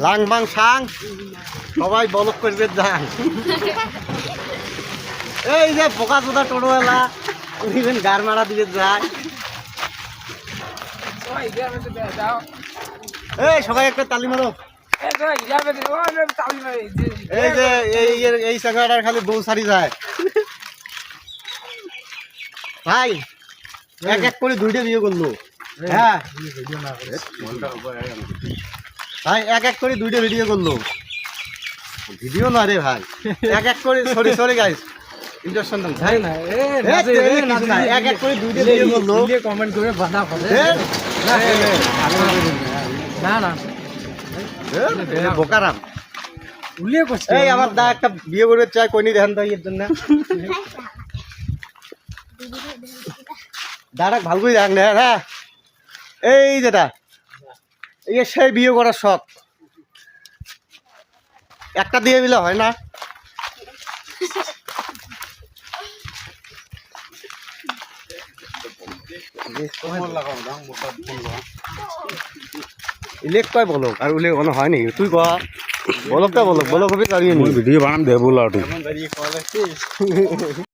Lung বাং সাং। সবাই বলক করবে যান এই যে পোকা চোদা টোটোওয়ালা উনিবেন গার মারা দিবে যায় এই, সবাই একটা তালি মারো। এই যে, এই এই- চাকাটার খালি বউ সারি যায়। ভাই, এক এক করে দুইটা বিয়ে করল। হ্যাঁ। ভাই এক এক করে দুইটা ভিডিও করল। ভিডিও না রে ভাই। এক এক করে সরি সরি গাইস এক এক করে দুইটা ভিডিও করল। কমেন্ট করে বাধা না না এ, এ, বোকারাম। উল্লেখ করছে এই আমার দা একটা বিয়ে করবে চাই কইনি দেখেন তো এর জন্য। দাঁড়া ভালো করে দেখেন না হ্যাঁ। এই যেটা এই যে সেই বিয়ে করার শখ। একটা দিয়ে দিলে হয় না? ইলেক কয় বলক? আর উলে কোনো হয় নাকি? তুই কয়া বলকটা বলক বলক হবে নি ভিডিও বানাম দেবো লাউটি